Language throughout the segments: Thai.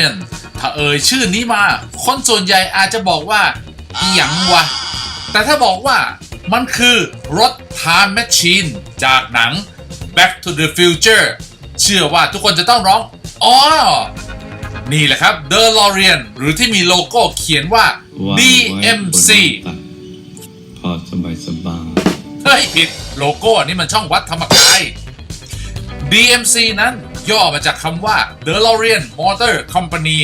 DeLorean ถ้าเอ่ยชื่อนี้มา คนส่วนใหญ่อาจจะบอกว่าอีหยังวะ แต่ถ้าบอกว่ามันคือรถ Time Machine จากหนัง Back to the Future เชื่อว่าทุกคนจะต้องร้องอ๋อนี่แหละครับ DeLorean หรือที่มีโลโก้เขียนว่าวางไว้บน DMC หน้าตักพอสบายสบายเฮ้ยผิดโลโก้นี่มันช่องวัดธรรมกาย DMC นั้น ย่อมาจากคำว่า DeLorean Motor Company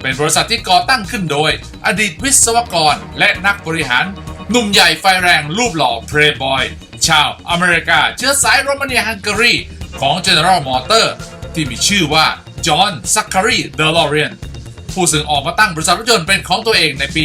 เป็นบริษัทที่ก่อตั้งขึ้นโดย อดีตวิศวกรและนักบริหาร หนุ่มใหญ่ไฟแรงรูปหล่อเพลย์บอยชาวอเมริกา เชื้อสายโรมาเนียฮังการีของ General Motor ที่มีชื่อว่าจอห์นซักคารีเดลอเรียนผู้ซึ่งออกมาตั้งบริษัทรถยนต์เป็นของตัวเองในปี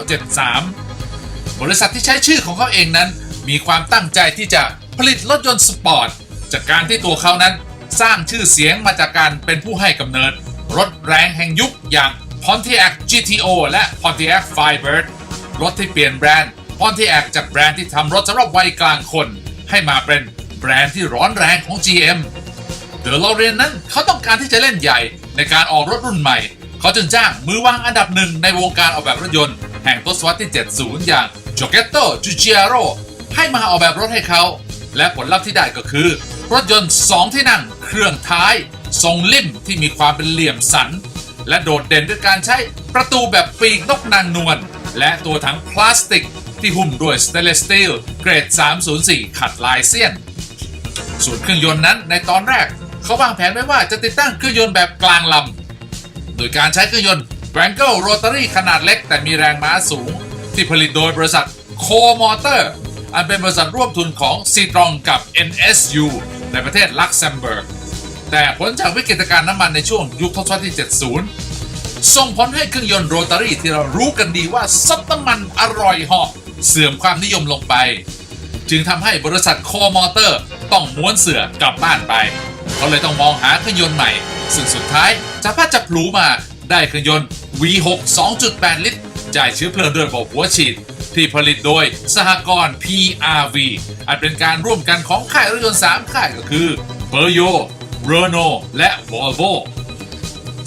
1973 บริษัทที่ใช้ชื่อของเขาเองนั้น มีความตั้งใจที่จะผลิตรถยนต์สปอร์ต จากการที่ตัวเขานั้น สร้างชื่อเสียงมาจากการเป็นผู้ให้กำเนิด รถแรงแห่งยุคอย่าง Pontiac GTO และ Pontiac Firebird รถที่เปลี่ยนแบรนด์ Pontiac จากแบรนด์ที่ทำรถสำหรับวัยกลางคน ให้มาเป็นแบรนด์ที่ร้อนแรงของ GM เดล o เรียนนั้นเขาต้องการที่จะเล่นใหญ่ในการออกรถรุ่นใหม่ เขาจึงจ้างมือวางอันดับหนึ่งในวงการออกแบบรถยนต์ แห่งทศวรรษที่ 70 อย่าง g i o c e t t o Giugiaro ให้มาออกแบบรถให้เขา และผลลัพธ์ที่ได้ก็คือ รถยนต์ 2 ที่นั่ง เครื่องท้าย ทรงลิ่มที่มีความเป็นเหลี่ยมสัน และโดดเด่นด้วยการใช้ประตูแบบปีกนกนางนวลและตัวถังพลาสติก ที่หุ้มด้วยสเตนเลสสตีลเกรด 304 ขัดลายเสี้ยน ส่วนเครื่องยนต์นั้นในตอนแรก เขาวางแผนไว้ว่าจะติดตั้งเครื่องยนต์แบบกลางลำ โดยการใช้เครื่องยนต์ b r a n g l Rotary ขนาดเล็ก แต่มีแรงม้าสูง ที่ผลิตโดยบริษัท Co Motor อันเป็นบริษัทร่วมทุนของ c i t r o n กับ NSU ในประเทศลักเซมเบิร์ก แต่ผลจากวิกฤตการณ์น้ำมันในช่วงยุคทศวรรษที่ 70 ส่งผลให้เครื่องยนต์โรตารี่ที่เรารู้กันดีว่าซับน้ำมันอร่อยหาะเสื่อมความนิยมลงไป จึงทำให้บริษัทโคมอเตอร์ต้องม้วนเสือกลับบ้านไปเขาเลยต้องมองหาเครื่องยนต์ใหม่ ซึ่งสุดท้ายจะพัดจับพลูมาได้เครื่องยนต์ V6 2.8 ลิตรจ่ายเชื้อเพลิงด้วยระบบหัวฉีด ที่ผลิตโดยสหกรณ์ PRV อันเป็นการร่วมกันของค่ายรถยนต์ 3 ค่ายก็คือ p e r y o Renault และ Volvo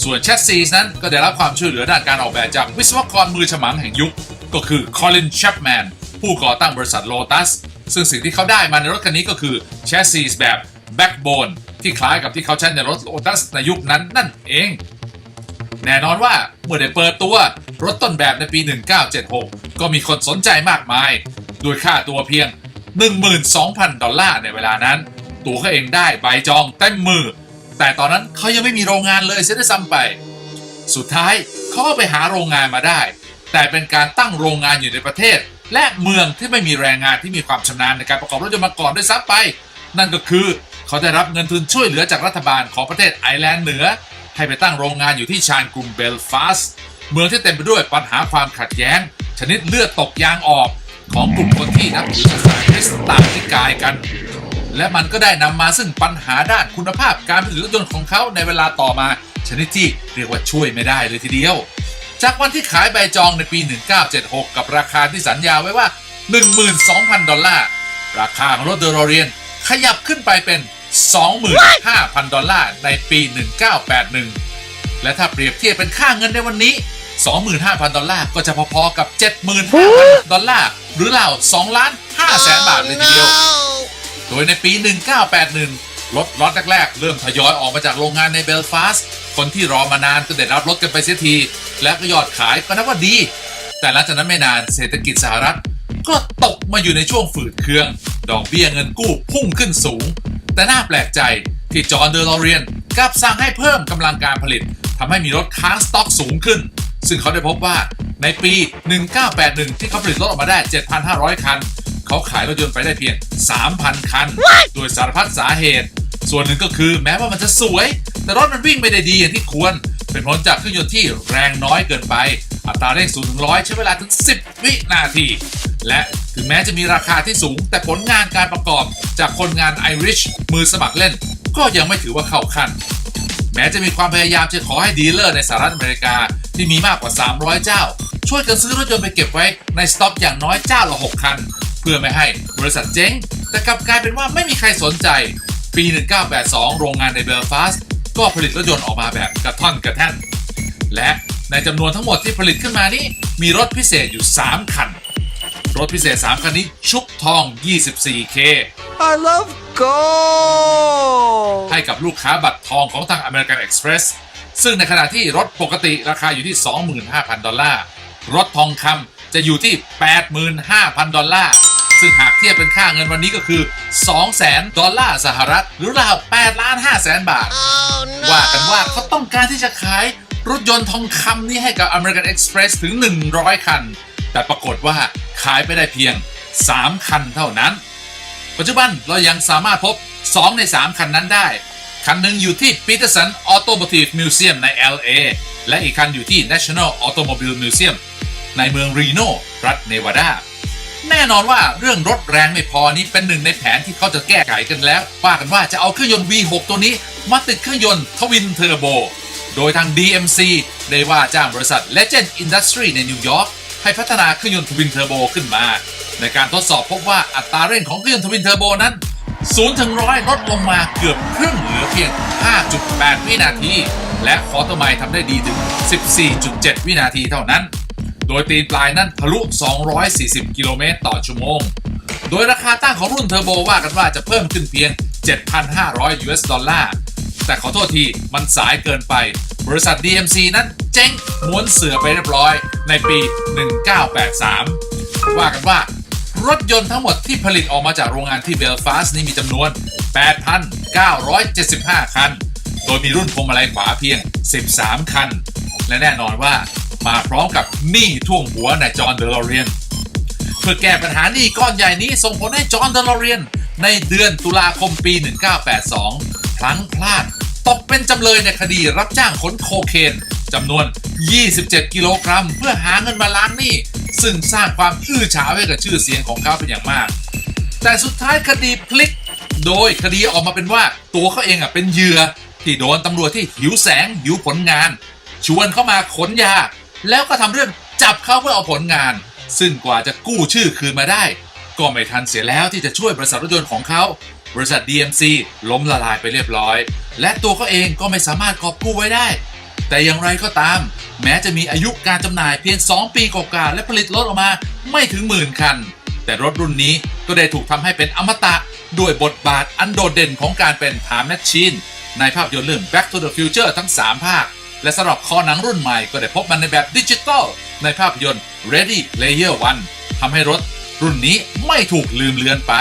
ส่วนแชสซีนั้นก็ได้รับความช่วยเหลือด้านการออกแบบจากวิศวกรมือฉมังแห่งยุค ก็คือ Colin Chapman ผู้ก่อตั้งบริษัท Lotus ซึ่งสิ่งที่เขาได้มาในรถคันนี้ก็คือแชสซีแบบ Backbone ที่คล้ายกับที่เขาใช้ในรถ Lotus ในยุคนั้นนั่นเอง แน่นอนว่าเมื่อได้เปิดตัวรถต้นแบบในปี 1976 ก็มีคนสนใจมากมาย โดยค่าตัวเพียง 12,000 ดอลลาร์ในเวลานั้น ตัวเขาเองได้ใบจองเต็มมือ แต่ตอนนั้นเขายังไม่มีโรงงานเลยเสียด้วยซ้ำไป สุดท้ายเขาก็ไปหาโรงงานมาได้ แต่เป็นการตั้งโรงงานอยู่ในประเทศ และเมืองที่ไม่มีแรงงานที่มีความชำนาญในการประกอบรถยนต์มาก่อนด้วยซ้ำไป นั่นก็คือเขาได้รับเงินทุนช่วยเหลือจากรัฐบาลของประเทศไอร์แลนด์เหนือ ให้ไปตั้งโรงงานอยู่ที่ชานกรุงเบลฟาสต์เมืองที่เต็มไปด้วยปัญหาความขัดแย้ง ชนิดเลือดตกยางออกของกลุ่มคนที่นับถือศาสนาคริสต์ต่างนิกายกัน และมันก็ได้นำมาซึ่งปัญหาด้านคุณภาพการผลิตรถยนต์ของเขาในเวลาต่อมา ชนิดที่เรียกว่าช่วยไม่ได้เลยทีเดียว จากวันที่ขายใบจองในปี 1976 กับราคาที่สัญญาไว้ว่า 12,000 ดอลลาร์ราคาของรถเดอรเรียนขยับขึ้นไปเป็น 25,000 ดอลลาร์ในปี 1981 และถ้าเปรียบเทียบเป็นค่าเงินในวันนี้ 25,000 ดอลลาร์ก็จะพอๆกับ 75,000 ดอลลาร์ หรือราว2ล้าน5แสนบาทเลยทีเดียว โดยในปี 1981 รถล็อตแรกๆ เริ่มทยอยออกมาจากโรงงานในเบลฟาสต์คนที่รอมานานก็ได้รับรถกันไปเสียที และก็ยอดขายก็นับว่าดี แต่หลังจากนั้นไม่นานเศรษฐกิจสหรัฐ ก็ตกมาอยู่ในช่วงฝืดเคือง ดอกเบี้ยเงินกู้พุ่งขึ้นสูง แต่น่าแปลกใจที่จอห์นเดอร์ลอเรียนกลับสั่งให้เพิ่มกำลังการผลิตทำให้มีรถค้างสต็อกสูงขึ้น ซึ่งเขาได้พบว่าในปี 1981 ที่เขาผลิตรถออกมาได้ 7,500 คัน เขาขายรถยนต์ไปได้เพียง 3,000 คัน โดยสารพัดสาเหตุ ส่วนหนึ่งก็คือแม้ว่ามันจะสวย แต่รถมันวิ่งไม่ได้ดีอย่างที่ควร เป็นผลจากเครื่องยนต์ที่แรงน้อยเกินไป อัตราเร่ง0ถึง100ใช้เวลาถึง 10 วินาที และถึงแม้จะมีราคาที่สูง แต่ผลงานการประกอบจากคนงานไอริชมือสมัครเล่น ก็ยังไม่ถือว่าเข้าขั้น แม้จะมีความพยายามจะขอให้ดีลเลอร์ในสหรัฐอเมริกาที่มีมากกว่า 300 เจ้า ช่วยกันซื้อรถยนต์ไปเก็บไว้ในสต็อกอย่างน้อยเจ้าละ 6 คัน เพื่อไม่ให้บริษัทเจ๊ง แต่กลับกลายเป็นว่าไม่มีใครสนใจ ปี 1982 โรงงานในเบลฟาสต์ก็ผลิตรถยนต์ออกมาแบบกระท่อนกระแท่นและ ในจำนวนทั้งหมดที่ผลิตขึ้นมานี้ มีรถพิเศษอยู่ 3 คัน รถพิเศษ 3 คันนี้ชุบทอง 24K I love gold ให้กับลูกค้าบัตรทองของทาง American Express ซึ่งในขณะที่รถปกติราคาอยู่ที่ 25,000 ดอลลาร์ รถทองคำจะอยู่ที่ 85,000 ดอลลาร์ ซึ่งหากเทียบเป็นค่าเงินวันนี้ก็คือ 200,000 ดอลลาร์สหรัฐ หรือราว8ล้าน5แสนบาทว่ากันว่าเขาต้องการที่จะขาย รถยนต์ทองคำนี้ให้กับ American Express ถึง 100 คัน แต่ปรากฏว่าขายไปได้เพียง 3 คันเท่านั้น ปัจจุบันเรายังสามารถพบ 2 ใน 3 คันนั้นได้ คันหนึ่งอยู่ที่ Peterson Automotive Museum ใน LA และอีกคันอยู่ที่ National Automobile Museum ในเมืองรีโนรัฐเนวาดาแน่นอนว่าเรื่องรถแรงไม่พอนี้เป็นหนึ่งในแผนที่เขาจะแก้ไขกันแล้วว่ากันว่าจะเอาเครื่องยนต์ V6 ตัวนี้มาติดเครื่องยนต์ทวินเทอร์โบ โดยทาง DMC ได้ว่าจ้างบริษัท Legend Industry ในนิวยอร์กให้พัฒนาเครื่องยนต์ทวินเทอร์โบขึ้นมา ในการทดสอบพบว่าอัตราเร่งของเครื่องยนต์ทวินเทอร์โบนั้น0ถึงร้อยลดลงมาเกือบครึ่งเหลือเพียง 5.8 วินาที และคอร์ตไมล์ทำได้ดีถึง 14.7 วินาทีเท่านั้น โดยตีนปลายนั้นทะลุ 240 กิโลเมตรต่อชั่วโมง โดยราคาตั้งของรุ่นเทอร์โบว่ากันว่าจะเพิ่มขึ้นเพียง 7,500 US ดอลลาร์ แต่ขอโทษทีมันสายเกินไป บริษัท DMC นั้นเจ๊งม้วนเสือไปเรียบร้อย ในปี 1983 ว่ากันว่ารถยนต์ทั้งหมดที่ผลิตออกมาจากโรงงานที่เบลฟาสต์นี้มีจำนวน 8,975 คัน โดยมีรุ่นพวงมาลัยขวาเพียง 13 คัน และแน่นอนว่ามาพร้อมกับหนี้ท่วมหัวในจอห์นเดลเรียน เพื่อแก้ปัญหาหนี้ก้อนใหญ่นี้ส่งผลให้จอห์นเดลเรียน ในเดือนตุลาคมปี 1982 พลั้งพลาด ตกเป็นจำเลยในคดีรับจ้างขนโคเคนจำนวน 27 กิโลกรัม เพื่อหาเงินมาล้างหนี้ ซึ่งสร้างความอื้อฉาวให้กับชื่อเสียงของเขาเป็นอย่างมาก แต่สุดท้ายคดีพลิก โดยคดีออกมาเป็นว่าตัวเขาเองอะเป็นเหยื่อที่โดนตำรวจที่หิวแสงหิวผลงาน ชวนเข้ามาขนยา แล้วก็ทำเรื่องจับเขาเพื่อเอาผลงาน ซึ่งกว่าจะกู้ชื่อคืนมาได้ ก็ไม่ทันเสียแล้วที่จะช่วยบริษัทรถยนต์ของเขา บริษัท DMC ล้มละลายไปเรียบร้อย และตัวเขาเองก็ไม่สามารถกอบกู้ไว้ได้ แต่อย่างไรก็ตาม แม้จะมีอายุการจำหน่ายเพียง 2 ปีกว่าและผลิตรถออกมาไม่ถึงหมื่นคัน แต่รถรุ่นนี้ก็ได้ถูกทำให้เป็นอมตะด้วยบทบาทอันโดดเด่นของการเป็น Time Machine ในภาพยนตร์เรื่อง Back to the Future ทั้ง 3 ภาค และสำหรับคอหนังรุ่นใหม่ก็ได้พบมันในแบบดิจิตอลในภาพยนตร์ Ready Player One ทำให้รถ รุ่นนี้ไม่ถูกลืมเลือนไป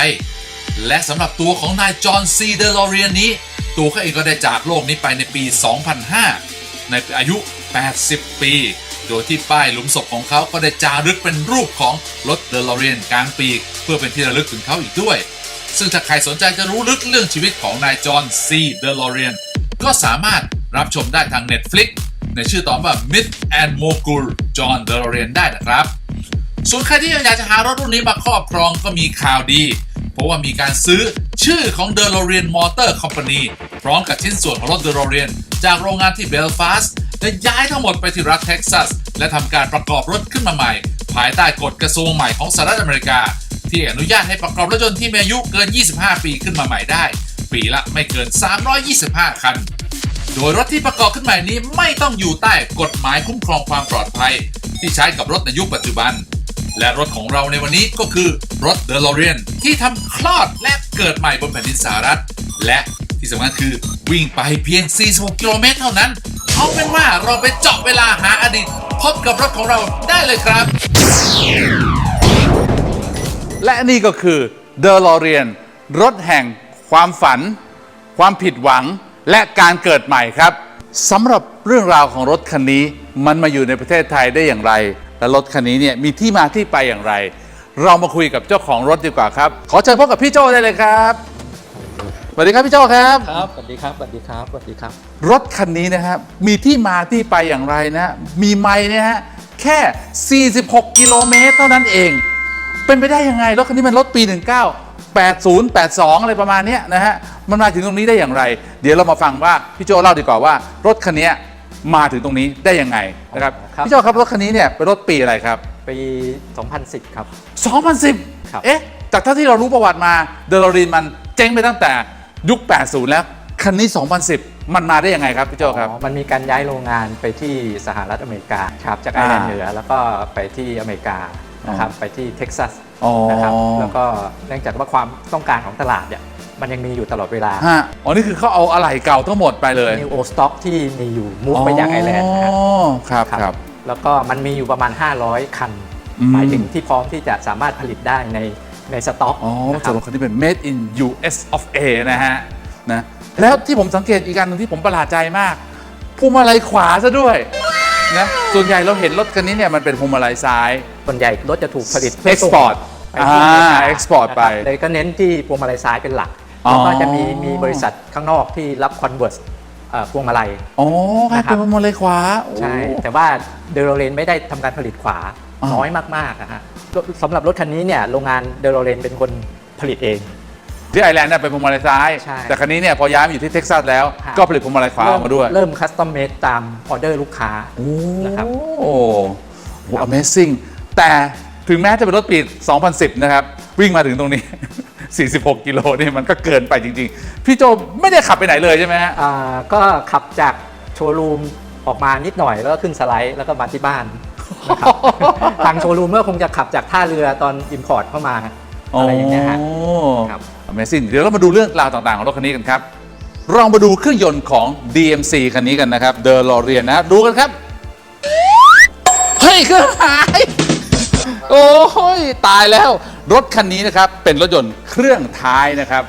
และสำหรับตัวของนายจอห์นซีเดลอเรียนนี้ ตัวเขาเองก็ได้จากโลกนี้ไปในปี 2005 ในอายุ 80 ปี โดยที่ป้ายหลุมศพของเขาก็ได้จารึกเป็นรูปของรถเดลอเรียนกลางปีกเพื่อเป็นที่ระลึกถึงเขาอีกด้วย ซึ่งถ้าใครสนใจจะรู้ลึกเรื่องชีวิตของนายจอห์นซีเดลอเรียนก็สามารถรับชมได้ทาง Netflix ในชื่อตอนว่า Myth and Mogul John DeLorean ได้นะครับ ส่วนใครที่ยังอยากจะหารถรุ่นนี้มาครอบครองก็มีข่าวดี เพราะว่ามีการซื้อชื่อของ DeLorean Motor Company พร้อมกับชิ้นส่วนของรถ DeLorean จากโรงงานที่เบลฟาสต์และย้ายทั้งหมดไปที่รัฐเท็กซัส และทำการประกอบรถขึ้นมาใหม่ ภายใต้กฎกระทรวงใหม่ของสหรัฐอเมริกา ที่อนุญาตให้ประกอบรถยนต์ที่มีอายุเกิน 25 ปีขึ้นมาใหม่ได้ ปีละไม่เกิน 325 คันโดยรถที่ประกอบขึ้นใหม่นี้ไม่ต้องอยู่ใต้กฎหมายคุ้มครองความปลอดภัย ที่ใช้กับรถในยุคปัจจุบัน และรถของเราในวันนี้ก็คือรถ DeLorean ที่ทำคลอดและเกิดใหม่บนแผ่นดินสหรัฐ และที่สำคัญคือวิ่งไปเพียง 46 กิโลเมตรเท่านั้นเอาเป็นว่าเราไปเจาะเวลาหาอดีต พบกับรถของเราได้เลยครับ และนี่ก็คือเดอ l o เรียนรถแห่งความฝัน ความผิดหวังและการเกิดใหม่ครับสำหรับเรื่องราวของรถคันนี้ มันมาอยู่ในประเทศไทยได้อย่างไร และรถคันนี้เนี่ยมีที่มาที่ไปอย่างไร เรามาคุยกับเจ้าของรถดีกว่าครับ ขอเชิญพบกับพี่โจได้เลยครับสวัสดีครับพี่โจครับ ครับ สวัสดีครับ สวัสดีครับ สวัสดีครับ รถคันนี้นะครับมีที่มาที่ไปอย่างไรนะ มีไมล์เนี่ยฮะแค่ 46 กิโลเมตรเท่านั้นเอง เป็นไปได้ยังไง รถคันนี้มันรถปี 19 80 82 อะไรประมาณเนี้ยนะฮะ มันมาถึงตรงนี้ได้อย่างไร เดี๋ยวเรามาฟังว่าพี่โจเล่าดีกว่าว่ารถคันนี้ มาถึงตรงนี้ได้ยังไงนะครับครับ พี่โจครับรถคันนี้เนี่ยเป็นรถปีอะไรครับ ปี 2010 ครับ 2010 ครับ เอ๊ะ จากเท่าที่เรารู้ประวัติมาเดลอรีนมันเจ๊งไปตั้งแต่ยุค 80 แล้ว คันนี้ 2010 มันมาได้ยังไงครับพี่โจครับ อ๋อมันมีการย้ายโรงงานไปที่สหรัฐอเมริกาครับจากไอร์แลนด์อ่าเหนือแล้วก็ไปที่อเมริกานะครับไปที่เท็กซัสอ๋อ นะครับแล้วก็เนื่องจากว่าความต้องการของตลาดเนี่ย มันยังมีอยู่ตลอดเวลาฮะอ๋อนี่คือเขาเอาอะไหล่เก่าทั้งหมดไปเลยนิวโอสต็อกที่มีอยู่มูฟไปจากไอร์แลนด์นะฮะ อ๋อครับครับ แล้วก็มันมีอยู่ประมาณ 500 คัน อืม หมายถึงที่พร้อมที่จะสามารถผลิตได้ในในสต็อกอ๋อนะคส่รัวนบรถคันนี้เป็น made in US of A นะฮะนะแล้วที่ผมสังเกตอีกอันหนึ่งที่ผมประหลาดใจมากพวงมาลัยขวาซะด้วยนะส่วนใหญ่เราเห็นรถคันนี้เนี่ยมันเป็นพวงมาลัยซ้าย ส่วนใหญ่รถจะถูกผลิตเพื่อส่ง Export ไปที่อเมริกาอ่า export ไป นะครับเลยก็เน้นที่พวงมาลัยซ้ายเป็นหลักอ๋อ แล้วก็จะมีมีบริษัทข้างนอกที่รับคอนเวิร์สพวงมาลัย อ๋อครับนะครับ เป็นพวงมาลัยขวาโอ้ใช่แต่ว่าเดโรเลนไม่ได้ทำการผลิตขวาอ๋อน้อยมากๆนะฮะรถสำหรับรถคันนี้เนี่ยโรงงานเดโรเลนเป็นคนผลิตเอง ที่ไอร์แลนด์เนี่ยเป็นพวงมาลัยซ้าย ใช่แต่คันนี้เนี่ยพอย้ายมาอยู่ที่เท็กซัสแล้วฮะก็ผลิตพวงมาลัยขวาออกมาด้วย เริ่มคัสตอมเมดตามออเดอร์ลูกค้านะครับ โอ้โห Amazing แต่ถึงแม้จะเป็นรถปี 2010 นะครับ วิ่งมาถึงตรงนี้ 46 กิโลนี่มันก็เกินไปจริง ๆ พี่โจไม่ได้ขับไปไหนเลยใช่ไหมฮะ อ่าก็ขับจากโชว์รูมออกมานิดหน่อยแล้วก็ขึ้นสไลด์แล้วก็มาที่บ้านนะครับ ทางโชว์รูมก็คงจะขับจากท่าเรือตอนอิมพอร์ตเข้ามาอะไรอย่างเงี้ยฮะโอ้ครับ Amazing เดี๋ยวเรามาดูเรื่องราวต่างๆ ของรถคันนี้กันครับลองมาดูเครื่องยนต์ของ DMC คันนี้กันนะครับ เดอ r ล r เรียนนะ ดูกันครับ เฮ้ยเครื่องหาย โอ้ยตายแล้ว รถคันนี้นะครับ เป็นรถยนต์ เครื่องท้ายนะครับ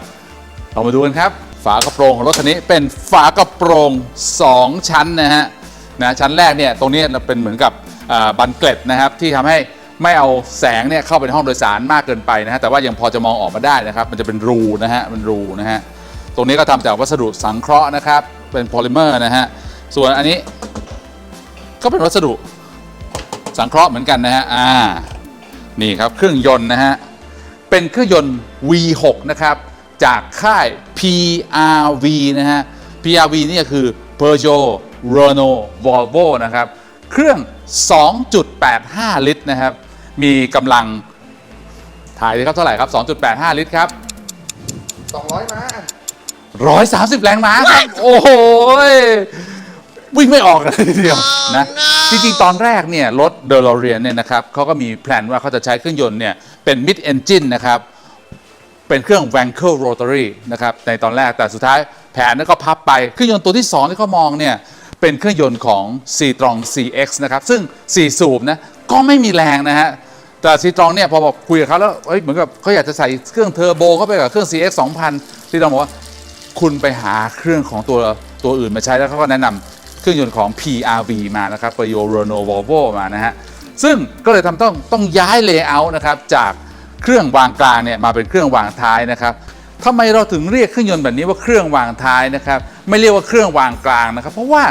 เรามาดูกันครับ ฝากระโปรงของรถคันนี้เป็นฝากระโปรง 2 ชั้นนะฮะนะชั้นแรกเนี่ยตรงนี้เป็นเหมือนกับบันเกล็ดนะครับที่ทำให้ไม่เอาแสงเนี่ยเข้าไปในห้องโดยสารมากเกินไปนะฮะแต่ว่ายังพอจะมองออกมาได้นะครับ มันจะเป็นรูนะฮะเป็นรูนะฮะตรงนี้ก็ทำจากวัสดุสังเคราะห์นะครับ เป็นโพลิเมอร์นะฮะส่วนอันนี้ก็เป็นวัสดุสังเคราะห์เหมือนกันนะฮะอ่านี่ครับเครื่องยนต์นะฮะ เป็นเครื่องยนต์ V6 นะครับ จากค่าย PRV นะฮะ PRV นี่ก็คือ Peugeot Renault Volvo นะครับ เครื่อง 2.85 ลิตรนะครับ มีกำลังถ่ายเลยครับเท่าไหร่ครับ 2.85 ลิตรครับ200ม้า130 แรงม้าครับ โอ้โหยวิ่งไม่ออกเลยทีเดียวนะจริงๆ ตอนแรกเนี่ยรถเดล o เรียนเนี่ยนะครับเขาก็มีแผนว่าเขาจะใช้เครื่องยนต์เนี่ย เป็น mid engine นะครับ เป็นเครื่อง Wankel Rotary นะครับในตอนแรกแต่สุดท้ายแผนนั้นก็พับไปเครื่องยนต์ตัวที่2ที่เขามองเนี่ยเป็นเครื่องยนต์ของ c t r o n CX นะครับ ซึ่ง 4 สูบนะก็ไม่มีแรงนะฮะแต่ c t r o n เนี่ยพอบอกคุยกับเขาแล้วเเหมือนกับเขาอยากจะใส่เครื่องเทอร์โบเข้าไปกับเครื่อง CX 2000 c t r o n บอกว่าคุณไปหาเครื่องของตัวตัวอื่นมาใช้แล้วเขาก็แนะนำเครื่องยนต์ของ PRV มานะครับ p e o Renault Volvo มานะฮะ ซึ่งก็เลยทำต้องต้องย้ายเลเยอร์นะครับจากเครื่องวางกลางเนี่ยมาเป็นเครื่องวางท้ายนะครับทำไมเราถึงเรียกเครื่องยนต์แบบนี้ว่าเครื่องวางท้ายนะครับไม่เรียกว่าเครื่องวางกลางนะครับ เพราะว่า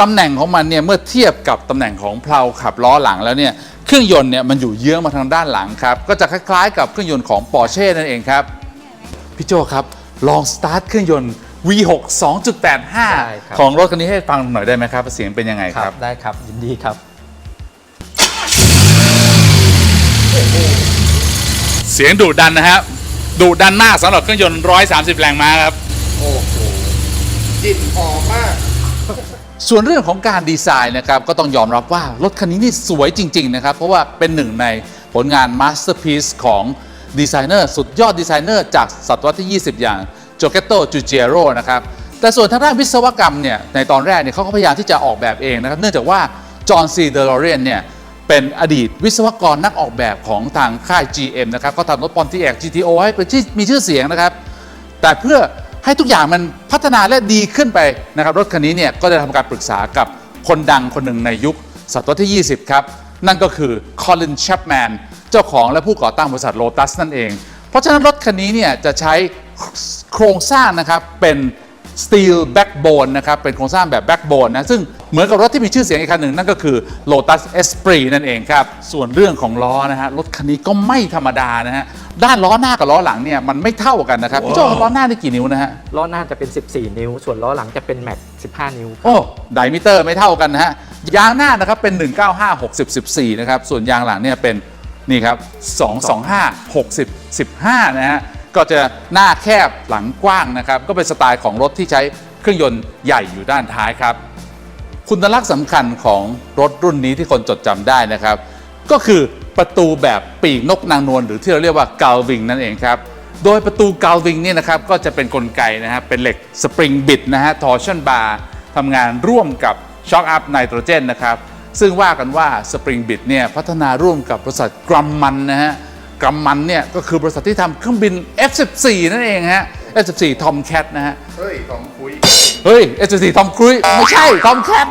ตำแหน่งของมันเนี่ยเมื่อเทียบกับตำแหน่งของเพลาขับล้อหลังแล้วเนี่ยเครื่องยนต์เนี่ยมันอยู่เยื้องมาทางด้านหลังครับก็จะคล้ายๆ กับเครื่องยนต์ของ Porsche นั่นเองครับพี่โจครับลองสตาร์ทเครื่องยนต์ V6 ได้ครับ2.85 ของรถคันนี้ให้ฟังหน่อยได้ไหมครับว่าเสียงเป็นยังไงครับได้ครับยินดีครับ เสียงดุดันนะครับดุดันมากสำหรับเครื่องยนต์ 130 แรงม้าครับกลิ่นหอมมาก ส่วนเรื่องของการดีไซน์นะครับ ก็ต้องยอมรับว่ารถคันนี้นี่สวยจริง ๆ นะครับ เพราะว่าเป็นหนึ่งในผลงานมาสเตอร์พี e ของดีไซเนอร์สุดยอดดีไซเนอร์จากศตวรรษที่ 20 อย่างโจเกตโตจูเจโรนะครับ แต่ส่วนทางด้านวิศวกรรมเนี่ยในตอนแรกเนี่ยเขาก็พยายามที่จะออกแบบเองนะครับ เนื่องจากว่าจอห์นซีเดอร์เรนเนี่ย เป็นอดีตวิศวกรนักออกแบบของทางค่าย GM นะครับก็ทำรถปอนติแอก GTO ให้เป็นที่มีชื่อเสียงนะครับ แต่เพื่อให้ทุกอย่างมันพัฒนาและดีขึ้นไปนะครับ รถคันนี้เนี่ยก็ได้ทำการปรึกษากับคนดังคนหนึ่งในยุคศตวรรษที่ 20 ครับ นั่นก็คือคอลินแชปแมนเจ้าของและผู้ก่อตั้งบริษัทโ o ตัสนั่นเอง เพราะฉะนั้นรถคันนี้เนี่ยจะใช้โครงสร้างนะครับเป็น สตีลแบ็กโบนนะครับ เป็นโครงสร้างแบบแบ็กโบนนะ ซึ่งเหมือนกับรถที่มีชื่อเสียงอีกคันหนึ่ง นั่นก็คือ Lotus Esprit นั่นเองครับ ส่วนเรื่องของล้อนะฮะ รถคันนี้ก็ไม่ธรรมดานะฮะ ด้านล้อหน้ากับล้อหลังเนี่ยมันไม่เท่ากันนะครับ พี่โจ้ครับล้อหน้าได้กี่นิ้วนะฮะ ล้อหน้าจะเป็น 14 นิ้ว ส่วนล้อหลังจะเป็นแม็ก15 นิ้ว โอ้ ไดมิเตอร์ไม่เท่ากันนะฮะ ยางหน้านะครับเป็น 195 60 14นะครับ ส่วนยางหลังเนี่ยเป็นนี่ครับ225 60 15 นะฮะ ก็จะหน้าแคบหลังกว้างนะครับ ก็เป็นสไตล์ของรถที่ใช้เครื่องยนต์ใหญ่อยู่ด้านท้ายครับ คุณลักษณ์สำคัญของรถรุ่นนี้ที่คนจดจำได้นะครับ ก็คือประตูแบบปีกนกนางนวลหรือที่เราเรียกว่ากาลวิงนั่นเองครับโดยประตูกาลวิงนี่นะครับก็จะเป็นกลไกนะครับเป็นเหล็กสปริงบิดนะฮะทอร์ชันบาร์ทำงานร่วมกับช็อคอัพไนโตรเจนนะครับซึ่งว่ากันว่าสปริงบิดเนี่ยพัฒนาร่วมกับบริษัทกรัมมันนะฮะ กรัมมันเนี่ยก็คือบริษัทที่ทำเครื่องบิน F14 นั่นเองฮะ F14 Tomcat นะฮะ เฮ้ยของคุยเฮ้ย F14 ทอมครูซไม่ใช่ทอมแคท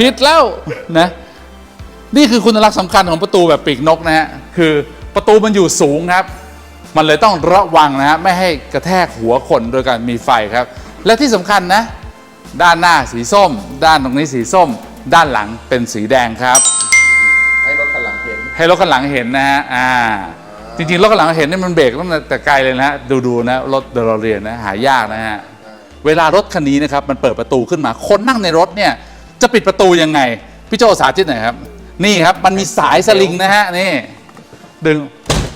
ผิดแล้วนะ นี่คือคุณลักษณ์สำคัญของประตูแบบปีกนกนะฮะ คือประตูมันอยู่สูงครับ มันเลยต้องระวังนะฮะ ไม่ให้กระแทกหัวคนโดยการมีไฟครับ และที่สำคัญนะ ด้านหน้าสีส้ม ด้านตรงนี้สีส้ม ด้านหลังเป็นสีแดงครับ ให้รถข้างหลังเห็นนะฮะอ่าจริงๆรถข้างหลังเห็นนี่มันเบรกตั้งแต่ไกลเลยนะฮะดูๆนะรถเดลเรียนนะหายากนะฮะเวลารถคันนี้นะครับมันเปิดประตูขึ้นมา คนนั่งในรถเนี่ยจะปิดประตูยังไง พี่โจสาธิตหน่อยครับ นี่ครับมันมีสายสลิงนะฮะนี่ ดึง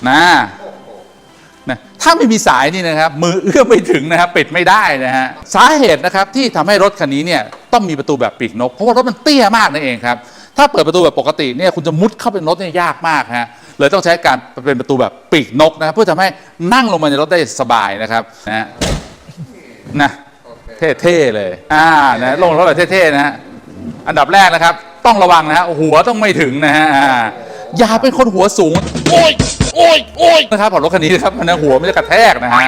นะนะถ้าไม่มีสายนี่นะครับ มือเอื้อมไม่ถึงนะครับปิดไม่ได้นะฮะสาเหตุนะครับที่ทำให้รถคันนี้เนี่ยต้องมีประตูแบบปีกนก เพราะว่ารถมันเตี้ยมากนั่นเองครับ ถ้าเปิดประตูแบบปกติเนี่ยคุณจะมุดเข้าไปในรถเนี่ยยากมากฮะเลยต้องใช้การเป็นประตูแบบปีกนกนะครับเพื่อทำให้นั่งลงมาในรถได้สบายนะครับนะนะเท่ๆเลยอ่านะลงรถแบบเท่ๆนะฮะอันดับแรกนะครับ ต้องระวังนะฮะหัวต้องไม่ถึงนะฮะอย่าเป็นคนหัวสูงโอ้ยโอ้ยโอ้ยนะครับของรถคันนี้นะครับมันะหัวไมันจะกระแทกนะฮะ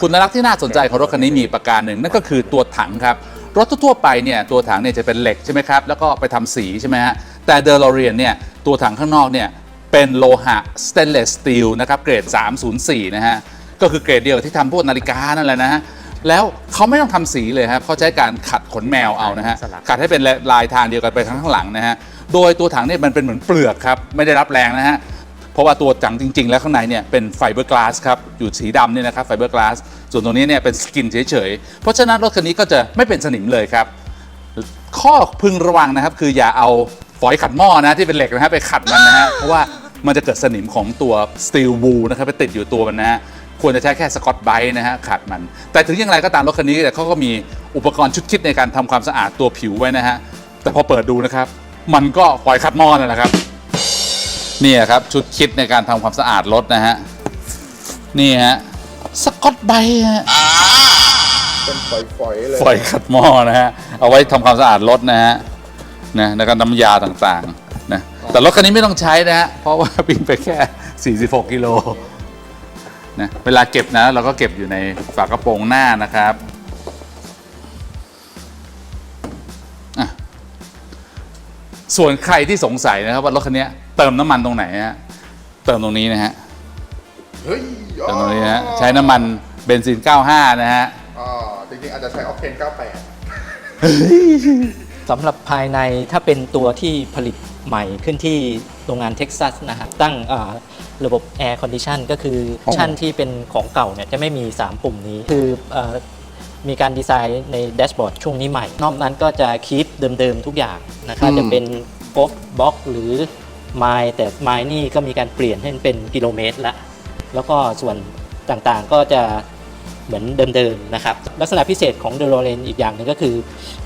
คุณลักษณ์ที่น่าสนใจของรถคันนี้มีประการหนึ่งนั่นก็คือตัวถังครับ รถทั่วๆไปเนี่ยตัวถังเนี่ยจะเป็นเหล็กใช่ไหมครับแล้วก็ไปทำสีใช่ไหมฮะแต่เดลโ r เรียนเนี่ยตัวถังข้างนอกเนี่ยเป็นโลหะสเตนเลสสตีลนะครับเกรด 304 นะฮะก็คือเกรดเดียวกับที่ทำพวกนาฬิกานั่นแหละนะฮะแล้วเขาไม่ต้องทำสีเลยครับเขาใช้การขัดขนแมวเอานะฮะสลักขัดให้เป็นลายทางเดียวกันไปทั้งข้างหลังนะฮะโดยตัวถังเนี่ยมันเป็นเหมือนเปลือกครับไม่ได้รับแรงนะฮะเพราะว่าตัวถังจริง ๆ แล้วข้างในเนี่ยเป็นไฟเบอร์กลาสครับอยู่สีดำเนี่ยนะครับไฟเบอร์กลาส ส่วนตรงนี้เนี่ยเป็นสกินเฉยๆ เพราะฉะนั้นรถคันนี้ก็จะไม่เป็นสนิมเลยครับ ข้อพึงระวังนะครับ คืออย่าเอาฝอยขัดหม้อนะที่เป็นเหล็กนะฮะไปขัดมันนะฮะเพราะว่ามันจะเกิดสนิมของตัวสตีลวูนะครับไปติดอยู่ตัวมันนะฮะควรจะใช้แค่สกอตไบรท์นะฮะขัดมัน แต่ถึงอย่างไรก็ตามรถคันนี้แต่เขาก็มีอุปกรณ์ชุดคิดในการทำความสะอาดตัวผิวไว้นะฮะแต่พอเปิดดูนะครับ มันก็ฝอยขัดหม้อนั่นแหละครับเนี่ยครับชุดคิดในการทำความสะอาดรถนะฮะนี่ฮะ สกอตไบรท์ฮะเป็นฝอยๆเลย ฝอยขัดหม้อนะฮะ เอาไว้ทำความสะอาดรถนะฮะนะแล้วก็น้ำยาต่างๆนะแต่รถคันนี้ไม่ต้องใช้นะฮะเพราะว่าวิ่งไปแค่ 46 กิโลนะเวลาเก็บนะ เราก็เก็บอยู่ในฝากระโปรงหน้านะครับอะส่วนใครที่สงสัยนะครับว่ารถคันนี้เติมน้ำมันตรงไหนฮะเติมตรงนี้นะฮะเฮ้ยเติมตรงนี้นะฮะใช้น้ำมันเบนซิน 95 นะฮะอ๋อจริงๆอาจจะใช้ออกเทน 98 สำหรับภายในถ้าเป็นตัวที่ผลิตใหม่ขึ้นที่โรงงานเท็กซัสนะฮะตั้งอ่าระบบ Air Condition ก็คือชั้นที่เป็นของเก่าเนี่ยจะไม่มี 3 ปุ่มนี้คืออามีการดีไซน์ในแดชบอร์ดช่วงนี้ใหม่ นอกนั้นก็จะคีปเดิมๆทุกอย่างนะครับอืมจะเป็นกฟบ็อกหรือไมล์แต่ไมล์นี่ก็มีการเปลี่ยนให้เป็นกิโลเมตรละ แล้วก็ส่วนต่างๆก็จะเหมือนเดิมๆนะครับ ลักษณะพิเศษของเดโ o เรนอีกอย่างหนึ่งก็คือ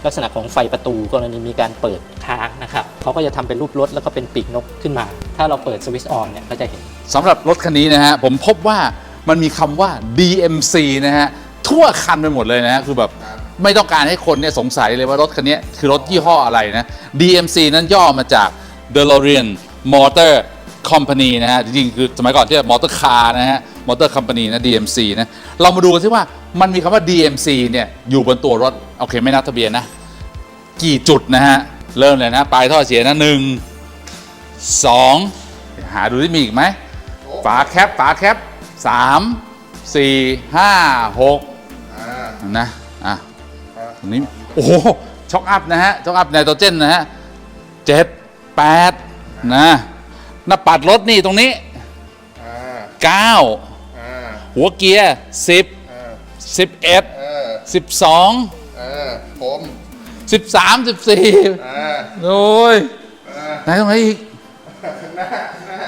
ลักษณะของไฟประตูกรณีมีการเปิดค้างนะครับเขาก็จะทำเป็นรูปรถแล้วก็เป็นปีกนกขึ้นมา ถ้าเราเปิดสวิตช์ออนเนี่ยก็จะเห็นสำหรับรถคันนี้นะฮะผมพบว่ามันมีคำว่า DMC นะฮะทั่วคันไปหมดเลยนะฮะคือแบบไม่ต้องการให้คนเนี่ยสงสัยเลยว่ารถคันนี้คือรถยี่ห้ออะไรนะ DMC นั้นย่อมาจาก DeLorean Motor Company นะฮะจริงๆคือสมัยก่อนที่มอเตอร์คาร์นะฮะมอเตอร์คัม p านีนะ DMC นะเรามาดูกันซิว่ามันมีคำว่า DMC เนี่ยอยู่บนตัวรถ โอเคไม่นับทะเบียนนะ กี่จุดนะฮะ เริ่มเลยนะ ปลายท่อเสียนะหนึ่งสองหาดูที่มีอีกไหม ฝาแคปฝาแคปสามสี่ห้าหกนะ อะตรงนี้ โอ้โหช็อคอัพนะฮะช็อคอัพไนโตรเจนนะฮะเจ็ดแปดนะ หน้าปัดรถนี่ตรงนี้ อ่าเก้าอ่าหัวเกียร์สิบอ่าสิบเอ็ดเออสิบสองเออผมสิบสามสิบสี่อ่าโอ้ยไหนตรงไหนอีก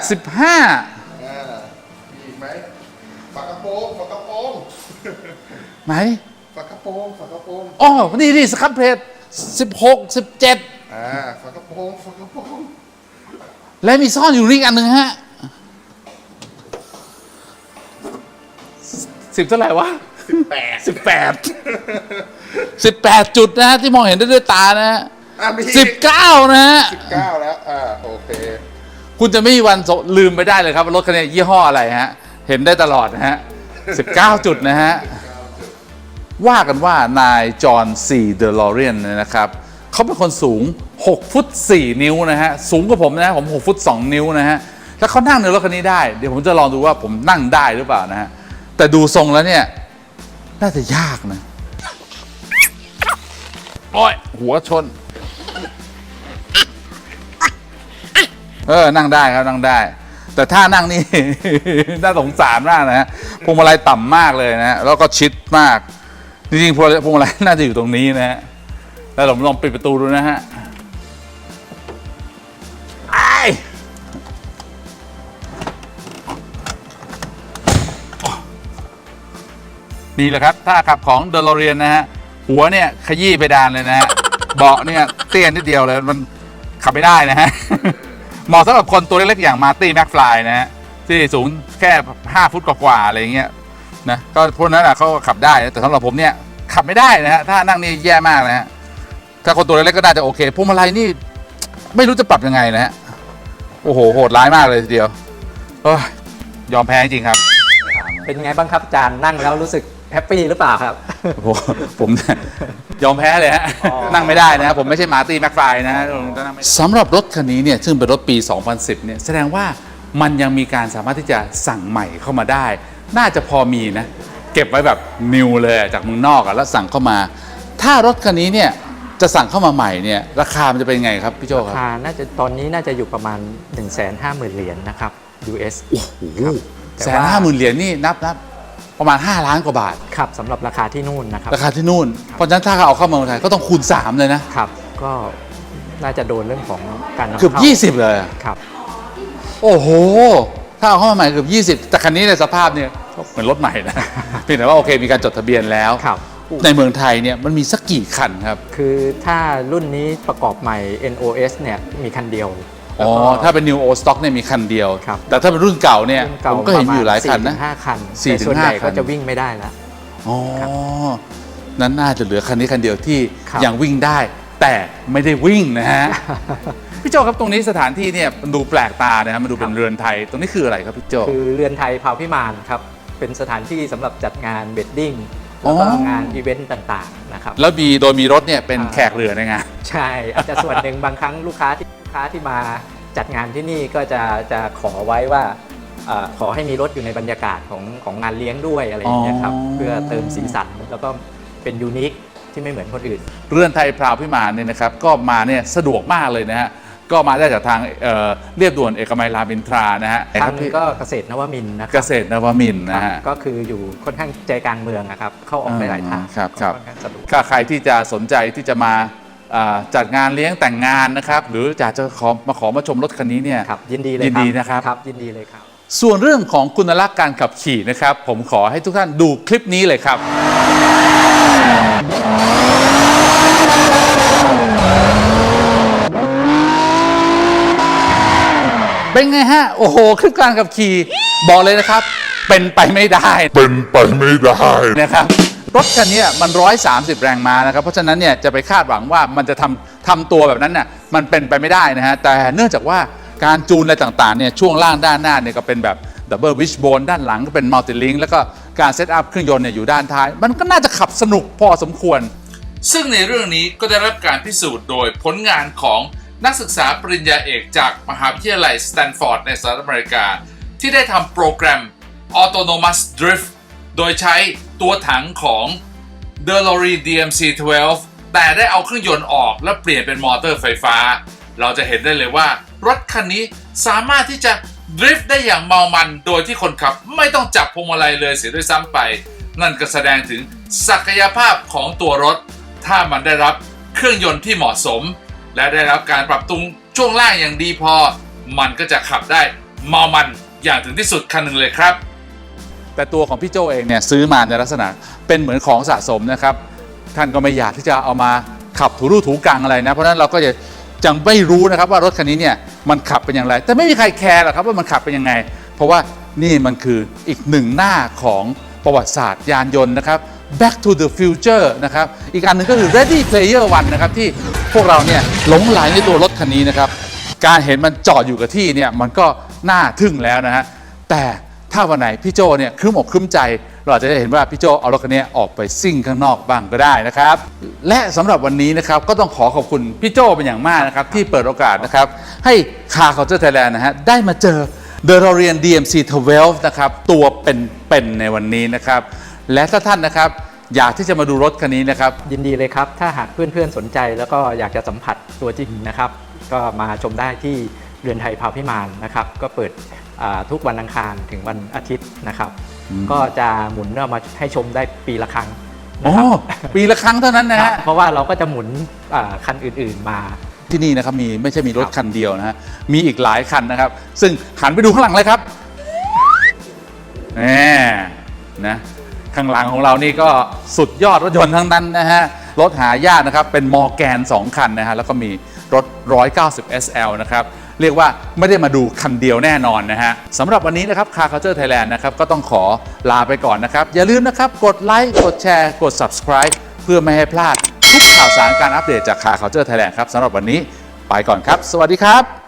สิบห้าอ่ามีอีกไหมฝากระโปรงฝากระโปรงไหนฝากระโปรงฝากระโปรงอ๋อนี่นี่สครับเพลทสิบหกสิบเจ็ดอ่าฝากระโปรงฝากระโปรง และมีซ่อนอยู่นี่อีกอันหนึ่งฮะสิบเท่าไหร่วะแปดสิบแปดสิบแปดจุดนะฮะที่มองเห็นได้ด้วยตานะฮะอะมีสิบเก้านะฮะสิบเก้าแล้วอ่าโอเค คุณจะไม่มีวันลืมไปได้เลยครับว่ารถคันนี้ยี่ห้ออะไรฮะ เห็นได้ตลอดนะฮะ19จุดนะฮะ ว่ากันว่านายจอห์นซีเดอลอเรียนยนะครับ เขาเป็นคนสูง 6 ฟุต 4 นิ้วนะฮะ สูงกว่าผมนะ ผม 6 ฟุต 2 นิ้วนะฮะ แล้วเขานั่งในรถคันนี้ได้ เดี๋ยวผมจะลองดูว่าผมนั่งได้หรือเปล่านะฮะ แต่ดูทรงแล้วเนี่ย น่าจะยากนะ โอ้ย หัวชน เออ นั่งได้ครับ นั่งได้ แต่ถ้านั่งนี่ น่าสงสารมากนะฮะ พวงมาลัยต่ำมากเลยนะ แล้วก็ชิดมาก จริงๆพวงพวงมาลัยน่าจะอยู่ตรงนี้นะฮะ แล้วผมลองปิดประตูดูนะฮะ นี่แหละครับถ้าขับของเดลโเรียนนะฮะหัวเนี่ยขยี้ไปดานเลยนะฮะเบาะเนี่ยเตี้ยนิดเดียวเลยมันขับไม่ได้นะฮะเหมาะสำหรับคนตัวเล็กๆอย่างมาร์ตี้แม็กฟลายนะฮะที่สูงแค่ 5 ฟุตกว่าๆอะไรอย่างเงี้ยนะก็พวกนั้นอะเขาก็ขับได้นะแต่สำหรับผมเนี่ยขับไม่ได้นะฮะถ้านั่งนี่แย่มากนะฮะถ้าคนตัวเล็กๆก็น่าจะโอเคพวงมาลัยนี่ไม่รู้จะปรับยังไงนะฮะโอ้โหโหดร้ายมากเลยทีเดียวเอ้ยยอมแพ้จริงครับ เป็นไงบ้างครับอาจารย์นั่งแล้วรู้สึก แฮปปี้หรือเปล่าครับ ผมผมเนี่ยยอมแพ้เลยฮะอ๋อนั่งไม่ได้นะ ผมไม่ใช่มาร์ตี้แม็กไฟนะฮะสำหรับรถคันนี้เนี่ยซึ่งเป็นรถปี 2010 เนี่ย แสดงว่ามันยังมีการสามารถที่จะสั่งใหม่เข้ามาได้ น่าจะพอมีนะ เก็บไว้แบบนิวเลยอะจากเมืองนอกอะแล้วสั่งเข้ามา ถ้ารถคันนี้เนี่ยจะสั่งเข้ามาใหม่เนี่ยราคามันจะเป็นไงครับพี่โจครับราคาน่าจะตอนนี้น่าจะอยู่ประมาณ 1 5 0 0 0 0เหรียญนะครับ US ครับแต่แสนว่าห้าหมื่นเหรียญนี่นับนับ ประมาณ 5 ล้านกว่าบาท ครับสำหรับราคาที่นู่นนะครับราคาที่นู่น เพราะฉะนั้นถ้าเขาเอาเข้ามาเมืองไทยก็ต้องคูณ 3 เลยนะ ครับ ก็น่าจะโดนเรื่องของการนำเกือบเข้า20 เลยอะครับ โอ้โห ถ้าเอาเข้ามาใหม่เกือบ20 แต่คันนี้ในสภาพเนี่ยก็เหมือนรถใหม่นะ เพียงแต่ว่าโอเคมีการจดทะเบียนแล้ว ครับ ในเมืองไทยเนี่ยมันมีสักกี่คันครับ คือถ้ารุ่นนี้ประกอบใหม่ NOS เนี่ยมีคันเดียว อ๋อแล้วก็ถ้าเป็น New O Stock เนี่ยมีคันเดียว ครับ แต่ถ้าเป็นรุ่นเก่าเนี่ยรุ่นเก่าผมก็เห็นมีอยู่หลายคันนะ ห้าคันสี่แต่ถึงส่วนใหญ่ห้าคัน ก็จะวิ่งไม่ได้แล้วอ๋อ นั้นน่าจะเหลือคันนี้คันเดียวที่ครับ ยังวิ่งได้ แต่ไม่ได้วิ่งนะฮะ พี่โจครับตรงนี้สถานที่เนี่ยมันดูแปลกตานะฮะมันดูเป็นเรือนไทย ตรงนี้คืออะไรครับพี่โจ คือเรือนไทยพาวพิมานครับ เป็นสถานที่สำหรับจัดงานเบดดิ้งแล้วก็อ๋อ งานอีเวนต์ต่างๆนะครับ แล้วมีโดยมีรถเนี่ยเป็นอ่า แขกเรือในงาน ใช่อาจจะส่วนหนึ่งบางครั้งลูกค้าที่ลูก ค้าที่มาจัดงานที่นี่ก็จะจะขอไว้ว่าเอ่อขอให้มีรถอยู่ในบรรยากาศของของงานเลี้ยงด้วยอะไรอย่างเงี้ยครับอ๋อ เพื่อเติมสีสันแล้วก็เป็นยูนิคที่ไม่เหมือนคนอื่น เรือนไทยพราวพิมานเนี่ยนะครับก็มาเนี่ยสะดวกมากเลยนะฮะก็มาได้จากทางเอ่อเรียบด่วนเอกมัยรามอินทรานะฮะทางก็เกษตรนวมินทร์นะคเกรับษตรนวมินทร์นะฮะ ก็คืออยู่ค่อนข้างใจกลางเมืองอะครับ เข้าออกได้หลายทางครับครับ ค่อนข้างสะดวก ถ้าใครที่จะสนใจที่จะมาอ่า จัดงานเลี้ยงแต่งงานนะครับ หรืออยากจะขอมาขอมาชมรถคันนี้เนี่ยครับยินดีเลยยินดีนะครับครับ ยินดีเลยครับ ส่วนเรื่องของคุณลักษณ์การขับขี่นะครับ ผมขอให้ทุกท่านดูคลิปนี้เลยครับ เป็นไงฮะ โอ้โหคลิปการขับขี่บอกเลยนะครับ เป็นไปไม่ได้ เป็นไปไม่ได้นะครับ รถคันนี้มัน 130 แรงม้านะครับ เพราะฉะนั้นเนี่ยจะไปคาดหวังว่ามันจะทำทำตัวแบบนั้นน่ะมันเป็นไปไม่ได้นะฮะ แต่เนื่องจากว่าการจูนอะไรต่างๆเนี่ยช่วงล่างด้านหน้าเนี่ยก็เป็นแบบดับเบิลวิชโบนด้านหลังก็เป็นมัลติลิงแล้วก็การเซตอัพเครื่องยนต์เนี่ยอยู่ด้านท้าย มันก็น่าจะขับสนุกพอสมควร ซึ่งในเรื่องนี้ก็ได้รับการพิสูจน์โดยผลงานของนักศึกษาปริญญาเอกจากมหาวิทยาลัยสแตนฟอร์ดในสหรัฐอเมริกา ที่ได้ทำโปรแกรม Autonomous Drift โดยใช้ ตัวถังของ d e l o r e DMC-12 แต่ได้เอาเครื่องยนต์ออกและเปลี่ยนเป็นมอเตอร์ไฟฟ้า เราจะเห็นได้เลยว่ารถคันนี้สามารถที่จะดริฟต์ได้อย่างเมามันโดยที่คนขับไม่ต้องจับพวงมาลัยเลยเสียด้วยซ้ำไป นั่นก็แสดงถึงศักยภาพของตัวรถ ถ้ามันได้รับเครื่องยนต์ที่เหมาะสม และได้รับการปรับปรุงช่วงล่างอย่างดีพอ มันก็จะขับได้เมามันอย่างถึงที่สุดคันหนึ่งเลยครับ แต่ตัวของพี่โจเองเนี่ยซื้อมาในลักษณะเป็นเหมือนของสะสมนะครับ ท่านก็ไม่อยากที่จะเอามาขับถูรูถูกังอะไรนะ เพราะฉะนั้นเราก็จะจังไม่รู้นะครับว่ารถคันนี้เนี่ยมันขับเป็นอย่างไร แต่ไม่มีใครแคร์หรอกครับว่ามันขับเป็นยังไง เพราะว่านี่มันคืออีกหนึ่งหน้าของประวัติศาสตร์ยานยนต์นะครับ Back to the Future นะครับ อีกอันหนึ่งก็คือ Ready Player One นะครับ ที่พวกเราเนี่ยหลงไหลในตัวรถคันนี้นะครับ การเห็นมันจอดอยู่กับที่เนี่ยมันก็น่าทึ่งแล้วนะฮะแต่ ถ้าวันไหนพี่โจเนี่ยครึ้มอกครึ้มใจ เราอาจจะได้เห็นว่าพี่โจเอารถคันนี้ออกไปซิ่งข้างนอกบ้างก็ได้นะครับ และสำหรับวันนี้นะครับก็ต้องขอขอบคุณพี่โจเป็นอย่างมากนะครับที่เปิดโอกาสนะครับให้คา Culture Thailand นะฮะได้มาเจอ The r o r i a n DMC 12นะครับตัวเป็นๆในวันนี้นะครับและถ้าท่านนะครับอยากที่จะมาดูรถคันนี้นะครับ ยินดีเลยครับ ถ้าหากเพื่อนๆสนใจแล้วก็อยากจะสัมผัสตัวจริงนะครับ ก็มาชมได้ที่เรือนไทยพาพิมานนะครับ ก็เปิด ทุกวันอังคารถึงวันอาทิตย์นะครับ ก็จะหมุนเอามาให้ชมได้ปีละครั้งอ๋นะอครับปีละครั้งเท่านั้นนะครัฮะบเพราะว่าเราก็จะหมุนอ่าคันอื่นๆมาที่นี่นะครับมีไม่ใช่มีรถครับคันเดียวนะฮะมีอีกหลายคันนะครับ ซึ่งหันไปดูข้างหลังเลยครับแหมนะข้างหลังของเรานี่ก็สุดยอดรถยนต์ทั้งนั้นนะฮะรถหายากนะครับเป็นมอร์แกน 2 คันนะฮะแล้วก็มีรถ 190 SL นะครับ เรียกว่าไม่ได้มาดูคันเดียวแน่นอนนะฮะสำหรับวันนี้นะครับ Car Culture Thailand นะครับก็ต้องขอลาไปก่อนนะครับ อย่าลืมนะครับกดไลค์กดแชร์ กด subscribe เพื่อไม่ให้พลาดทุกข่าวสารการอัปเดตจาก Car Culture Thailand ครับสำหรับวันนี้ไปก่อนครับ สวัสดีครับ